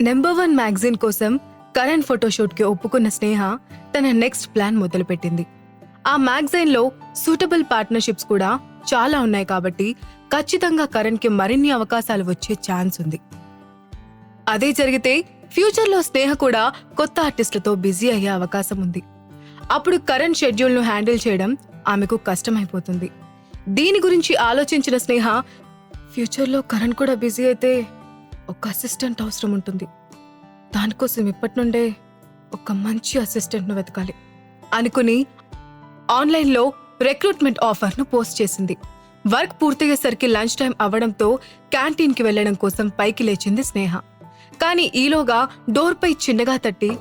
Number one magazine కోసం కరణ్ ఫోటోషూట్కి ఒప్పుకున్న స్నేహ తన నెక్స్ట్ ప్లాన్ మొదలుపెట్టింది. ఆ మ్యాగజైన్లో సూటబుల్ పార్ట్నర్షిప్స్ కూడా చాలా ఉన్నాయి కాబట్టి ఖచ్చితంగా కరణ్కి మరిన్ని అవకాశాలు వచ్చే ఛాన్స్ ఉంది. అదే జరిగితే ఫ్యూచర్లో స్నేహ కూడా కొత్త ఆర్టిస్టులతో బిజీ అయ్యే అవకాశం ఉంది. అప్పుడు కరణ్ షెడ్యూల్ను హ్యాండిల్ చేయడం ఆమెకు కష్టమైపోతుంది. దీని గురించి ఆలోచించిన స్నేహ ఫ్యూచర్లో కరణ్ కూడా బిజీ అయితే ఒక అసిస్టెంట్ అవసరం ఉంటుంది. దానికోసం ఇప్పటి నుండే ఒక మంచి అసిస్టెంట్ను వెతకాలి. అనుకుని ఆన్లైన్లో రిక్రూట్మెంట్ ఆఫర్ను పోస్ట్ చేసింది. వర్క్ పూర్తయ్యేసరికి లంచ్ టైం అవ్వడంతో క్యాంటీన్కి వెళ్ళడం కోసం పైకి లేచింది స్నేహ. కానీ ఈలోగా డోర్పై చిన్నగా తట్టి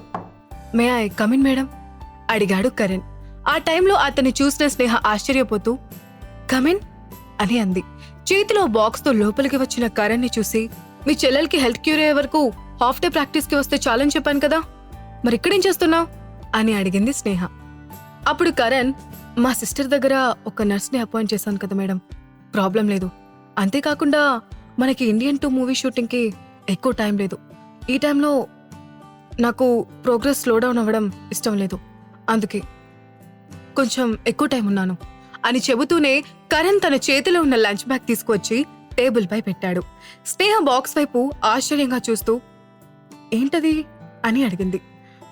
మే ఐ కమిన్ మేడం అడిగాడు కరణ్. ఆ టైంలో అతన్ని చూసిన స్నేహ ఆశ్చర్యపోతూ కమిన్ అని అంది. చేతిలో బాక్స్తో లోపలికి వచ్చిన కరణ్ని చూసి మీ చెల్లెలకి హెల్త్ క్యూర్ అయ్యే వరకు హాఫ్ డే ప్రాక్టీస్కి వస్తే చాలని చెప్పాను కదా. మరి ఇక్కడేం చేస్తున్నావు? అని అడిగింది స్నేహ. అప్పుడు కరణ్ మా సిస్టర్ దగ్గర ఒక నర్స్ని అపాయింట్ చేశాను కదా మేడం. ప్రాబ్లం లేదు. అంతేకాకుండా మనకి ఇండియన్ టూ మూవీ షూటింగ్కి ఎక్కువ టైం లేదు. ఈ టైంలో నాకు ప్రోగ్రెస్ స్లో డౌన్ అవ్వడం ఇష్టం లేదు. అందుకే కొంచెం ఎక్కువ టైం ఉన్నాను. అని చెబుతూనే కరణ్ తన చేతిలో ఉన్న లంచ్ బ్యాగ్ తీసుకువచ్చి టేబుల్ పై పెట్టాడు. స్నేహ బాక్స్ వైపు ఆశ్చర్యంగా చూస్తూ ఏంటది? అని అడిగింది.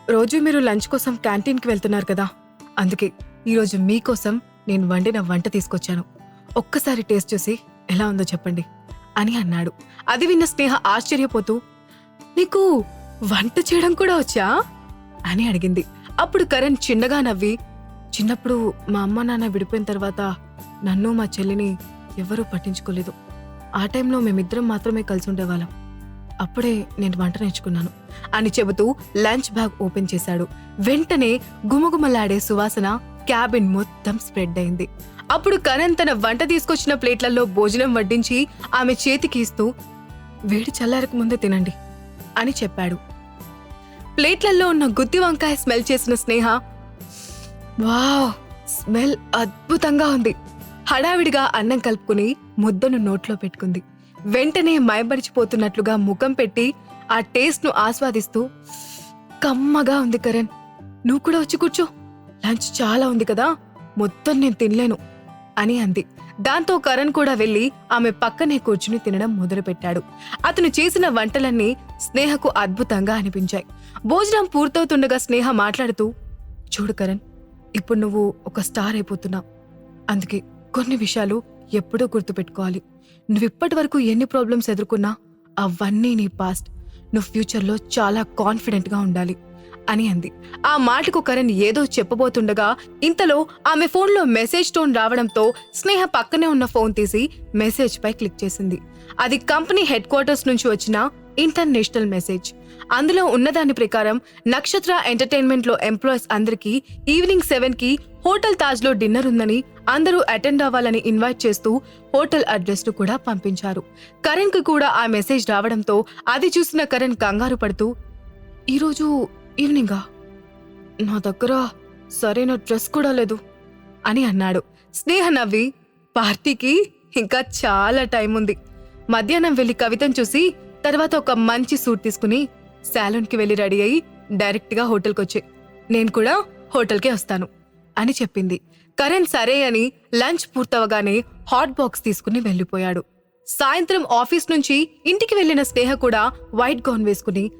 రోజు మీరు లంచ్ కోసం క్యాంటీన్కి వెళ్తున్నారు కదా. అందుకే ఈరోజు మీకోసం నేను వండిన వంట తీసుకొచ్చాను. ఒక్కసారి టేస్ట్ చూసి ఎలా ఉందో చెప్పండి అని అన్నాడు. అది విన్న స్నేహ ఆశ్చర్యపోతూ నీకు వంట చేయడం కూడా వచ్చా? అని అడిగింది. అప్పుడు కరణ్ చిన్నగా నవ్వి చిన్నప్పుడు మా అమ్మ నాన్న విడిపోయిన తర్వాత నన్ను మా చెల్లిని ఎవరూ పట్టించుకోలేదు. ఆ టైంలో మేమిద్దరం మాత్రమే కలిసి ఉండేవాళ్ళం అప్పుడే నేను వంట నేర్చుకున్నాను. అని చెబుతూ లంచ్ బ్యాగ్ ఓపెన్ చేశాడు. వెంటనే గుమగుమలాడే సువాసన క్యాబిన్ మొత్తం స్ప్రెడ్ అయింది. అప్పుడు కరణ్ తన వంట తీసుకొచ్చిన ప్లేట్లలో భోజనం వడ్డించి ఆమె చేతికి ఇస్తూ వేడి చల్లారక ముందే తినండి అని చెప్పాడు. ప్లేట్లలో ఉన్న గుత్తి వంకాయ స్మెల్ చేసిన స్నేహ వావ్ స్మెల్ అద్భుతంగా ఉంది. హడావిడిగా అన్నం కలుపుకుని ముద్దను నోట్లో పెట్టుకుంది. వెంటనే మయమరిచిపోతున్నట్లుగా ముఖం పెట్టి ఆ టేస్ట్ను ఆస్వాదిస్తూ కమ్మగా ఉంది కరణ్. నువ్వు కూడా వచ్చి కూర్చో. లంచ్ చాలా ఉంది కదా. మొత్తం నేను తినలేను అని అంది. దాంతో కరణ్ కూడా వెళ్ళి ఆమె పక్కనే కూర్చుని తినడం మొదలుపెట్టాడు. అతను చేసిన వంటలన్నీ స్నేహకు అద్భుతంగా అనిపించాయి. భోజనం పూర్తవుతుండగా స్నేహ మాట్లాడుతూ చూడు కరణ్ ఇప్పుడు నువ్వు ఒక స్టార్ అయిపోతున్నావు. అందుకే కొన్ని విషయాలు ఎప్పుడూ గుర్తుపెట్టుకోవాలి. నువ్వు ఇప్పటి వరకు ఎన్ని ప్రాబ్లమ్స్ ఎదుర్కొన్నా అవన్నీ నీ పాస్ట్. నువ్వు ఫ్యూచర్లో చాలా కాన్ఫిడెంట్గా ఉండాలి అని అంది. ఆ మాటకు కరణ్ ఏదో చెప్పబోతుండగా ఇంతలో ఆమె ఫోన్లో మెసేజ్ టోన్ రావడంతో స్నేహ పక్కనే ఉన్న ఫోన్ తీసి మెసేజ్ పై క్లిక్ చేసింది. అది కంపెనీ హెడ్ క్వార్టర్స్ నుంచి వచ్చిన ఇంటర్నేషనల్ మెసేజ్. అందులో ఉన్నదాని ప్రకారం నక్షత్ర ఎంటర్టైన్మెంట్లో ఎంప్లాయీస్ అందరికీ ఈవినింగ్ సెవెన్కి హోటల్ తాజ్లో డిన్నర్ ఉందని అందరూ అటెండ్ అవ్వాలని ఇన్వైట్ చేస్తూ హోటల్ అడ్రస్ను కూడా పంపించారు. కరణ్కు కూడా ఆ మెసేజ్ రావడంతో అది చూసిన కరణ్ కంగారు పడుతూ ఈరోజు ఈవినింగా? నా దగ్గర సరైన డ్రెస్ కూడా లేదు అని అన్నాడు. స్నేహ నవ్వి పార్టీకి ఇంకా చాలా టైం ఉంది. మధ్యాహ్నం వెళ్ళి కవితను చూసి తర్వాత ఒక మంచి సూట్ తీసుకుని శాలూన్కి వెళ్ళి రెడీ అయి డైరెక్ట్గా హోటల్కి వచ్చే నేను కూడా హోటల్కే వస్తాను. అని చెప్పింది. కరణ్ సరే అని లంచ్ పూర్తవగానే హాట్ బాక్స్ తీసుకుని వెళ్ళిపోయాడు. సాయంత్రం ఆఫీస్ నుంచి ఇంటికి వెళ్ళిన స్నేహ కూడా వైట్ గౌన్ వేసుకుని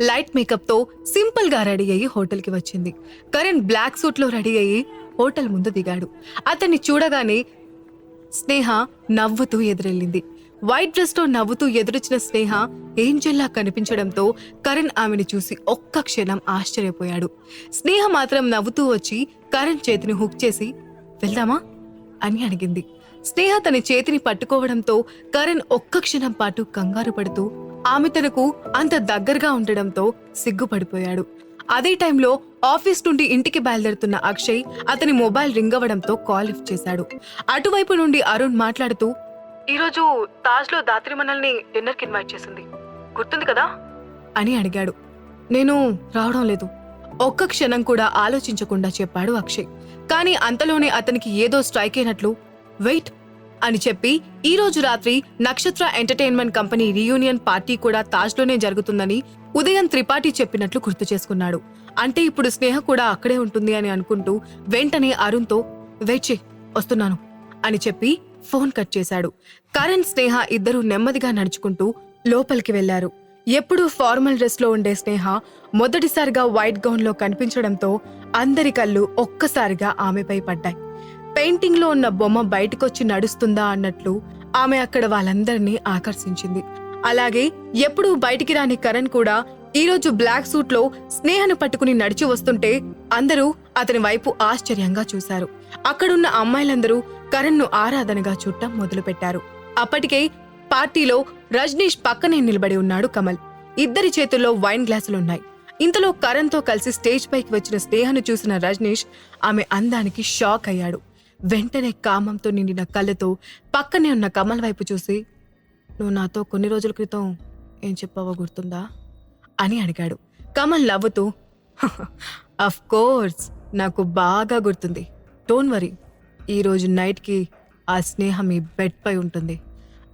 లైట్ మేకప్తో సింపుల్గా రెడీ అయ్యి హోటల్కి వచ్చింది. కరణ్ బ్లాక్ సూట్లో రెడీ అయ్యి హోటల్ ముందు దిగాడు. అతన్ని చూడగానే స్నేహ నవ్వుతూ ఎదురెళ్ళింది. వైట్ డ్రెస్తో నవ్వుతూ ఎదురొచ్చిన స్నేహ ఏంజెల్లా కనిపించడంతో కరణ్ ఆమెను చూసి ఒక్క క్షణం ఆశ్చర్యపోయాడు. స్నేహ మాత్రం నవ్వుతూ వచ్చి కరణ్ చేతిని హుక్ చేసి వెళ్దామా? అని అడిగింది. స్నేహ తన చేతిని పట్టుకోవడంతో కరణ్ ఒక్క క్షణం పాటు కంగారు పడుతూ ఆమె తనకు అంత దగ్గరగా ఉండడంతో సిగ్గుపడిపోయాడు. అదే టైంలో ఆఫీస్ నుండి ఇంటికి బయలుదేరుతున్న అక్షయ్ అతని మొబైల్ రింగ్ అవ్వడంతో కాల్ లిఫ్ట్ చేశాడు. అటువైపు నుండి అరుణ్ మాట్లాడుతూ ఈరోజు తాజ్లో దాత్రి మనల్ని డిన్నర్కి ఇన్వైట్ చేసింది. గుర్తుంది కదా? అని అడిగాడు. నేను రావడం లేదు. ఒక్క క్షణం కూడా ఆలోచించకుండా చెప్పాడు అక్షయ్. కానీ అంతలోనే అతనికి ఏదో స్ట్రైక్ అయినట్లు వెయిట్ అని చెప్పి ఈ రోజు రాత్రి నక్షత్ర ఎంటర్టైన్మెంట్ కంపెనీ రీయూనియన్ పార్టీ కూడా తాజ్లోనే జరుగుతుందని ఉదయం త్రిపాఠి చెప్పినట్లు గుర్తు చేసుకున్నాడు. అంటే ఇప్పుడు స్నేహ కూడా అక్కడే ఉంటుంది అని అనుకుంటూ వెంటనే అరుణ్తో వెయిట్ చే వస్తున్నాను అని చెప్పి ఫోన్ కట్ చేశాడు. కరణ్ స్నేహ ఇద్దరూ నెమ్మదిగా నడుచుకుంటూ లోపలికి వెళ్ళారు ఎప్పుడూ ఫార్మల్ డ్రెస్లో ఉండే స్నేహ మొదటిసారిగా వైట్ గౌన్లో కనిపించడంతో అందరి కళ్ళు ఒక్కసారిగా ఆమెపై పడ్డాయి. పెయింటింగ్లో ఉన్న బొమ్మ బయటకొచ్చి నడుస్తుందా అన్నట్లు ఆమె అక్కడ వాళ్ళందరినీ ఆకర్షించింది. అలాగే ఎప్పుడూ బయటికి రాని కరణ్ కూడా ఈ రోజు బ్లాక్ సూట్లో స్నేహను పట్టుకుని నడిచి వస్తుంటే అందరూ అతని వైపు ఆశ్చర్యంగా చూశారు. అక్కడున్న అమ్మాయిలందరూ కరణ్ను ఆరాధనగా చూడటం మొదలుపెట్టారు అప్పటికే పార్టీలో రజనీష్ పక్కనే నిలబడి ఉన్నాడు కమల్ ఇద్దరి చేతుల్లో వైన్ గ్లాసులున్నాయి ఇంతలో కరణ్తో కలిసి స్టేజ్ పైకి వచ్చిన స్నేహను చూసిన రజనీష్ ఆమె అందానికి షాక్ అయ్యాడు వెంటనే కామంతో నిండిన కళ్ళతో పక్కనే ఉన్న కమల్ వైపు చూసి నువ్వు నాతో కొన్ని రోజుల క్రితం ఏం చెప్పావో గుర్తుందా అని అడిగాడు కమల్ నవ్వుతూ అఫ్ కోర్స్ నాకు బాగా గుర్తుంది డోంట్ వరీ ఈరోజు నైట్కి ఆ స్నేహం మీ బెడ్ పై ఉంటుంది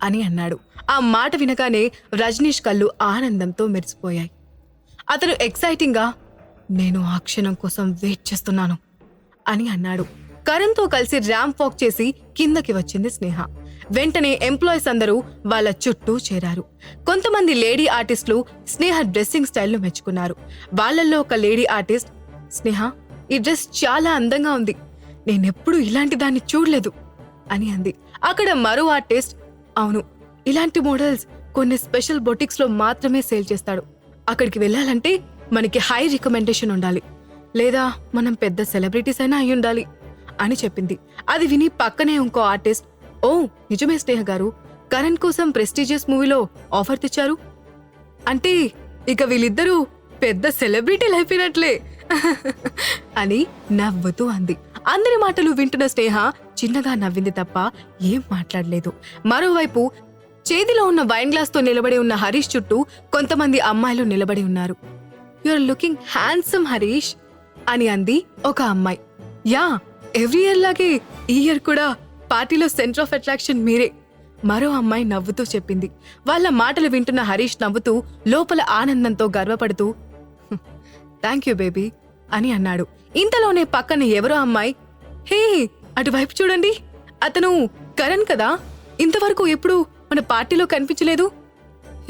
అని అన్నాడు. ఆ మాట వినగానే రజనీష్ కళ్ళు ఆనందంతో మెరిసిపోయాయి. అతను ఎక్సైటింగ్గా నేను ఆ క్షణం కోసం వెయిట్ చేస్తున్నాను అని అన్నాడు. కరణ్తో కలిసి ర్యాంప్ వాక్ చేసి కిందకి వచ్చింది స్నేహ. వెంటనే ఎంప్లాయీస్ అందరూ వాళ్ళ చుట్టూ చేరారు. కొంతమంది లేడీ ఆర్టిస్టులు స్నేహ డ్రెస్సింగ్ స్టైల్ను మెచ్చుకున్నారు. వాళ్ళల్లో ఒక లేడీ ఆర్టిస్ట్ స్నేహ ఈ డ్రెస్ చాలా అందంగా ఉంది. నేనెప్పుడు ఇలాంటి దాన్ని చూడలేదు అని అంది. అక్కడ మరో ఆర్టిస్ట్ అవును ఇలాంటి మోడల్స్ కొన్ని స్పెషల్ బొటిక్స్లో మాత్రమే సేల్ చేస్తాడు. అక్కడికి వెళ్ళాలంటే మనకి హై రికమెండేషన్ ఉండాలి. లేదా మనం పెద్ద సెలబ్రిటీస్ అయినా అయి ఉండాలి అని చెప్పింది. అది విని పక్కనే ఇంకో ఆర్టిస్ట్ ఓ నిజమే స్నేహ గారు కరణ్ కోసం ప్రెస్టీజియస్ మూవీలో ఆఫర్ తెచ్చారు. అంటే ఇక వీళ్ళిద్దరూ పెద్ద సెలబ్రిటీలు అయిపోయినట్లే అని నవ్వుతూ అంది. అందరి మాటలు వింటున్న స్నేహ చిన్నగా నవ్వింది తప్ప ఏం మాట్లాడలేదు. మరోవైపు చేతిలో ఉన్న వైన్ గ్లాస్తో నిలబడి ఉన్న హరీష్ చుట్టూ కొంతమంది అమ్మాయిలు నిలబడి ఉన్నారు. ఆర్ లుకింగ్ హ్యాండ్సమ్ హరీష్ అని అంది ఒక అమ్మాయి. యా ఎవ్రీ ఇయర్ లాగే ఈ ఇయర్ కూడా పార్టీలో సెంటర్ ఆఫ్ అట్రాక్షన్ మీరే మరో అమ్మాయి నవ్వుతూ చెప్పింది. వాళ్ళ మాటలు వింటున్న హరీష్ నవ్వుతూ లోపల ఆనందంతో గర్వపడుతూ థ్యాంక్ యూ బేబీ అని అన్నాడు. ఇంతలోనే పక్కన ఎవరో అమ్మాయి హే అటువైపు చూడండి. అతను కరణ్ కదా. ఇంతవరకు ఎప్పుడు మన పార్టీలో కనిపించలేదు.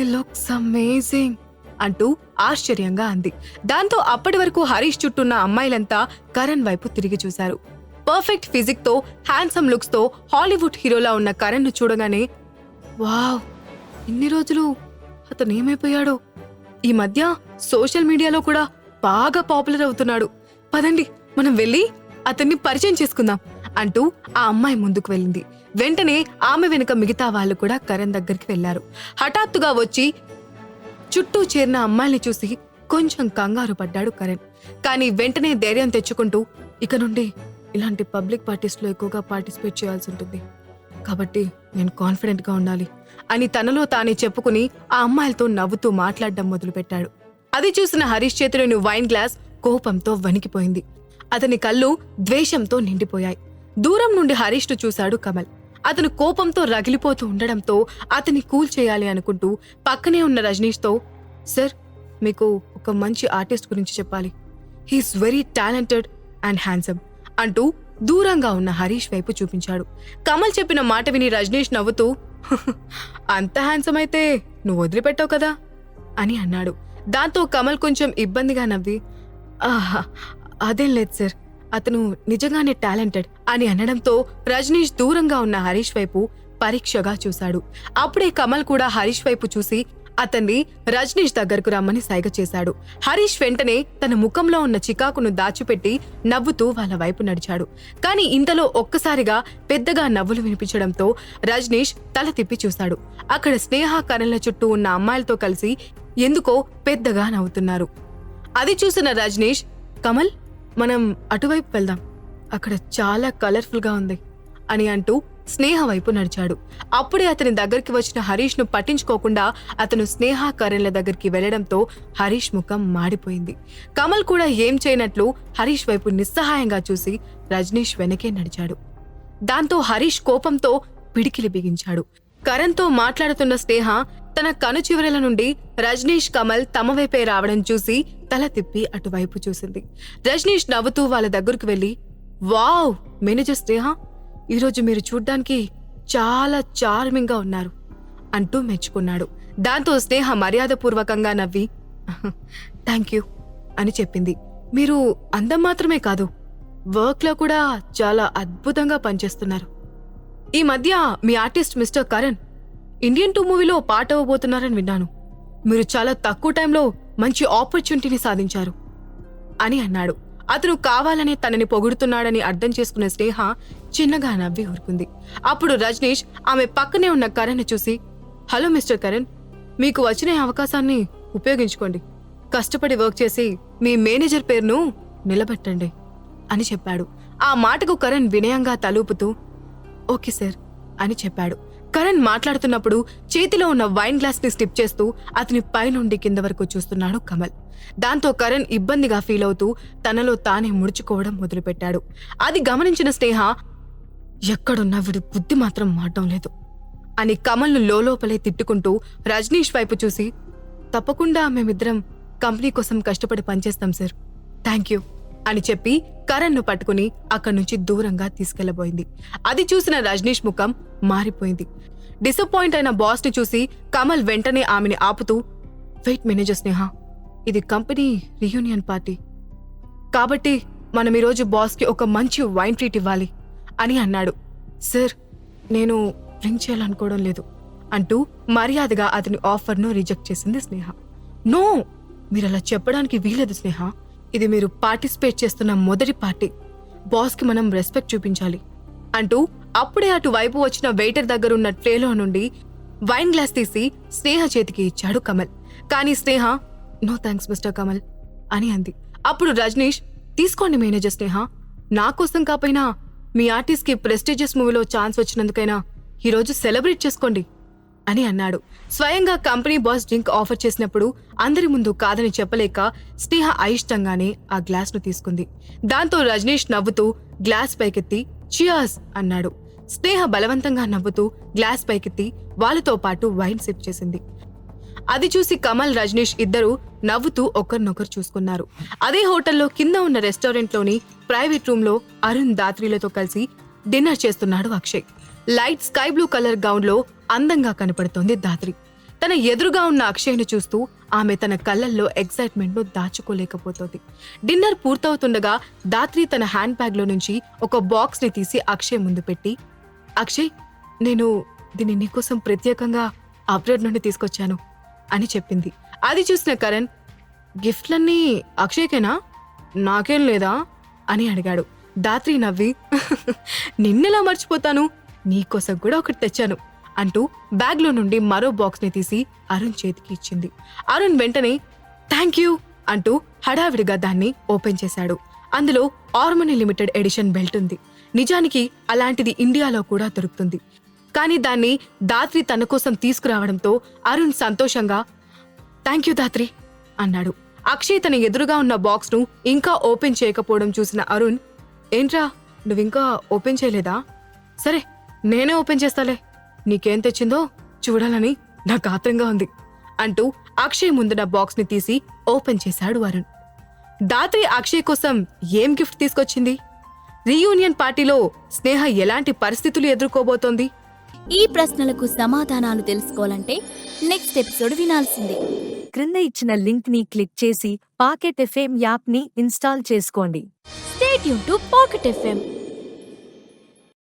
లుక్స్ అమేజింగ్ అంటూ ఆశ్చర్యంగా అంది. దాంతో అప్పటి వరకు హరీష్ చుట్టూన్న అమ్మాయిలంతా కరణ్ వైపు తిరిగి చూశారు. పర్ఫెక్ట్ ఫిజిక్తో హ్యాండ్సమ్ లుక్స్తో హాలీవుడ్ హీరోలా ఉన్న కరణ్ను చూడగానే వావ్ ఇన్ని రోజులు అతను ఏమైపోయాడో. ఈ మధ్య సోషల్ మీడియాలో కూడా బాగా పాపులర్ అవుతున్నాడు. పదండి మనం వెళ్ళి అతన్ని పరిచయం చేసుకుందాం అంటూ ఆ అమ్మాయి ముందుకు వెళ్ళింది. వెంటనే ఆమె వెనుక మిగతా వాళ్ళు కూడా కరణ్ దగ్గరికి వెళ్ళారు హఠాత్తుగా వచ్చి చుట్టూ చేరిన అమ్మాయిని చూసి కొంచెం కంగారు పడ్డాడు కరణ్. కానీ వెంటనే ధైర్యం తెచ్చుకుంటూ ఇక నుండి ఇలాంటి పబ్లిక్ పార్టీస్లో ఎక్కువగా పార్టిసిపేట్ చేయాల్సి ఉంటుంది. కాబట్టి నేను కాన్ఫిడెంట్గా ఉండాలి అని తనలో తానే చెప్పుకుని ఆ అమ్మాయిలతో నవ్వుతూ మాట్లాడడం మొదలుపెట్టాడు. అది చూసిన హరీష్ చేతిలోని వైన్ గ్లాస్ కోపంతో వణికిపోయింది. అతని కళ్ళు ద్వేషంతో నిండిపోయాయి. దూరం నుండి హరీష్ను చూశాడు కమల్. అతను కోపంతో రగిలిపోతూ ఉండడంతో అతని కూల్ చేయాలి అనుకుంటూ పక్కనే ఉన్న రజనీష్తో సార్ మీకు ఒక మంచి ఆర్టిస్ట్ గురించి చెప్పాలి. He's very talented and handsome అంటూ దూరంగా ఉన్న హరీష్ వైపు చూపించాడు. కమల్ చెప్పిన మాట విని రజనీష్ నవ్వుతూ అంత హ్యాండ్సమ్ అయితే నువ్వు వదిలిపెట్టావు కదా అని అన్నాడు. దాంతో కమల్ కొంచెం ఇబ్బందిగా నవ్వి "ఆహా, అదేం లేదు సార్. అతను నిజంగానే టాలెంటెడ్ అని అనడంతో రజనీష్ దూరంగా ఉన్న హరీష్ వైపు పరీక్షగా చూశాడు. అప్పుడే కమల్ కూడా హరీష్ వైపు చూసి అతన్ని రజనీష్ దగ్గరకు రమ్మని సైగ చేశాడు. హరీష్ వెంటనే తన ముఖంలో ఉన్న చికాకును దాచిపెట్టి నవ్వుతూ వాళ్ళ వైపు నడిచాడు. కానీ ఇంతలో ఒక్కసారిగా పెద్దగా నవ్వులు వినిపించడంతో రజనీష్ తల తిప్పి చూశాడు. అక్కడ స్నేహ కరణ్ల చుట్టూ ఉన్న అమ్మాయిలతో కలిసి ఎందుకో పెద్దగా నవ్వుతున్నారు. అది చూసిన రజనీష్ కమల్ మనం అటువైపు వెళ్దాం. అక్కడ చాలా కలర్ఫుల్గా ఉంది అని అంటూ స్నేహ వైపు నడిచాడు. అప్పుడే అతని దగ్గరికి వచ్చిన హరీష్ను పట్టించుకోకుండా అతను స్నేహ కరణ్ల దగ్గరికి వెళ్ళడంతో హరీష్ ముఖం మాడిపోయింది. కమల్ కూడా ఏం చేయనట్లు హరీష్ వైపు నిస్సహాయంగా చూసి రజనీష్ వెనకే నడిచాడు. దాంతో హరీష్ కోపంతో పిడికిలి బిగించాడు. కరణ్తో మాట్లాడుతున్న స్నేహ తన కను చివరల నుండి రజనీష్ కమల్ తమ వైపే రావడం చూసి తల తిప్పి అటువైపు చూసింది. రజనీష్ నవ్వుతూ వాళ్ళ దగ్గరకు వెళ్ళి వావ్ మేనేజర్ స్నేహ ఈరోజు మీరు చూడ్డానికి చాలా చార్మింగ్గా ఉన్నారు అంటూ మెచ్చుకున్నాడు. దాంతో స్నేహ మర్యాదపూర్వకంగా నవ్వి థ్యాంక్ యూ అని చెప్పింది. మీరు అందం మాత్రమే కాదు వర్క్లో కూడా చాలా అద్భుతంగా పనిచేస్తున్నారు. ఈ మధ్య మీ artist mister Karan Indian two మూవీలో పాట అవ్వబోతున్నారని విన్నాను. మీరు చాలా తక్కువ టైంలో మంచి ఆపర్చునిటీని సాధించారు. అని అన్నాడు. అతను కావాలనే తనని పొగుడుతున్నాడని అర్థం చేసుకున్న స్నేహ చిన్నగా నవ్వి ఊరుకుంది. అప్పుడు రజనీష్ ఆమె పక్కనే ఉన్న కరణ్ చూసి హలో మిస్టర్ కరణ్ మీకు వచ్చిన అవకాశాన్ని ఉపయోగించుకోండి. కష్టపడి వర్క్ చేసి మీ మేనేజర్ పేరును నిలబెట్టండి. అని చెప్పాడు. ఆ మాటకు కరణ్ వినయంగా తలూపుతూ ఓకే సార్ అని చెప్పాడు. కరణ్ మాట్లాడుతున్నప్పుడు చేతిలో ఉన్న వైన్ గ్లాస్ని స్టిప్ చేస్తూ అతని పైనుండి కింద వరకు చూస్తున్నాడు కమల్. దాంతో కరణ్ ఇబ్బందిగా ఫీల్ అవుతూ తనలో తానే ముడుచుకోవడం మొదలుపెట్టాడు. అది గమనించిన స్నేహ ఎక్కడున్నా వీడి బుద్ధి మాత్రం మాటం లేదు అని కమల్ను లోపలే తిట్టుకుంటూ రజనీష్ వైపు చూసి తప్పకుండా మేమిద్దరం కంపెనీ కోసం కష్టపడి పనిచేస్తాం సార్. Thank you. అని చెప్పి కరణ్ను పట్టుకుని అక్కడి నుంచి దూరంగా తీసుకెళ్ళబోయింది అది చూసిన రజనీష్ ముఖం మారిపోయింది. డిసప్పాయింట్ అయిన బాస్ని చూసి కమల్ వెంటనే ఆమెని ఆపుతూ వెయిట్ మేనేజర్ స్నేహ ఇది కంపెనీ రియూనియన్ పార్టీ కాబట్టి మనం ఈరోజు బాస్కి ఒక మంచి వైన్ ట్రీట్ ఇవ్వాలి అని అన్నాడు. సార్ నేను డ్రింక్ చేయాలనుకోవడం లేదు అంటూ మర్యాదగా అతని ఆఫర్ను రిజెక్ట్ చేసింది స్నేహ. నో మీరు అలా చెప్పడానికి వీలేదు స్నేహ. ఇది మీరు పార్టిసిపేట్ చేస్తున్న మొదటి పార్టీ. బాస్కి మనం రెస్పెక్ట్ చూపించాలి. అంటూ అప్పుడే అటు వైపు వచ్చిన వెయిటర్ దగ్గరున్న ట్రేలో నుండి వైన్ గ్లాస్ తీసి స్నేహ చేతికి ఇచ్చాడు కమల్. కానీ Sneha no thanks mister Kamal అని అంది. అప్పుడు రజనీష్ తీసుకోండి మేనేజర్ స్నేహ నా కోసం కాపోయినా మీ ఆర్టిస్ట్కి ప్రెస్టీజియస్ మూవీలో ఛాన్స్ వచ్చినందుకైనా ఈరోజు సెలబ్రేట్ చేసుకోండి. అని అన్నాడు. స్వయంగా కంపెనీ బాస్ డ్రింక్ ఆఫర్ చేసినప్పుడు అందరి ముందు కాదని చెప్పలేక స్నేహ అయిష్టంగానే ఆ గ్లాస్ను తీసుకుంది. దాంతో రజనీష్ నవ్వుతూ గ్లాస్ పైకెత్తి చియాస్ అన్నాడు. స్నేహ బలవంతంగా నవ్వుతూ గ్లాస్ పైకెత్తి వాళ్ళతో పాటు వైన్ సిప్ చేసింది. అది చూసి కమల్ రజనీష్ ఇద్దరు నవ్వుతూ ఒకరినొకరు చూసుకున్నారు. అదే హోటల్లో కింద ఉన్న రెస్టారెంట్లోని ప్రైవేట్ రూమ్లో అరుణ్ దాత్రిలతో కలిసి డిన్నర్ చేస్తున్నాడు Akshay. Light sky blue colour గౌన్లో అందంగా కనపడుతోంది దాత్రి తన ఎదురుగా ఉన్న అక్షయ్ను చూస్తూ ఆమె తన కళ్ళల్లో ఎక్సైట్మెంట్ను దాచుకోలేకపోతుంది. డిన్నర్ పూర్తవుతుండగా దాత్రి తన హ్యాండ్ బ్యాగ్లో నుంచి ఒక బాక్స్ని తీసి అక్షయ్ ముందు పెట్టి అక్షయ్ నేను దీన్ని నీకోసం ప్రత్యేకంగా అబ్రాడ్ నుండి తీసుకొచ్చాను అని చెప్పింది. అది చూసిన కరణ్ గిఫ్ట్లన్నీ అక్షయ్కేనా? నాకేం లేదా? అని అడిగాడు. దాత్రి నవ్వి నిన్నెలా మర్చిపోతాను? నీకోసం కూడా ఒకటి తెచ్చాను అంటూ బ్యాగ్లో నుండి మరో బాక్స్ని తీసి అరుణ్ చేతికి ఇచ్చింది. అరుణ్ వెంటనే థ్యాంక్ యూ అంటూ హడావిడిగా దాన్ని ఓపెన్ చేశాడు. అందులో ఆర్మనీ లిమిటెడ్ ఎడిషన్ బెల్ట్ ఉంది. నిజానికి అలాంటిది ఇండియాలో కూడా దొరుకుతుంది. కానీ దాన్ని దాత్రి తన కోసం తీసుకురావడంతో అరుణ్ సంతోషంగా థ్యాంక్ యూ దాత్రి అన్నాడు. అక్షయ్ తన ఎదురుగా ఉన్న బాక్స్ను ఇంకా ఓపెన్ చేయకపోవడం చూసిన అరుణ్ ఏంట్రా నువ్వింకా ఓపెన్ చేయలేదా? సరే నేనే ఓపెన్ చేస్తాలే. నీకేం తెచ్చిందో చూడాలని నాకు ఆత్రంగా ఉంది అంటూ అక్షయ్ ముందున్న బాక్స్ని తీసి ఓపెన్ చేశాడు అరుణ్. దాత్రి అక్షయ్ కోసం ఏం గిఫ్ట్ తీసుకొచ్చింది? రీయూనియన్ పార్టీలో స్నేహ ఎలాంటి పరిస్థితులు ఎదుర్కోబోతోంది? ఈ ప్రశ్నలకు సమాధానాలు తెలుసుకోవాలంటే నెక్స్ట్ ఎపిసోడ్ వినాల్సిందే. క్రింద ఇచ్చిన లింక్ని క్లిక్ చేసి పాకెట్ ఎఫ్ఎం యాప్ని ఇన్స్టాల్ చేసుకోండి. స్టేట్ యూన్ టు పాకెట్ ఎఫ్ఎం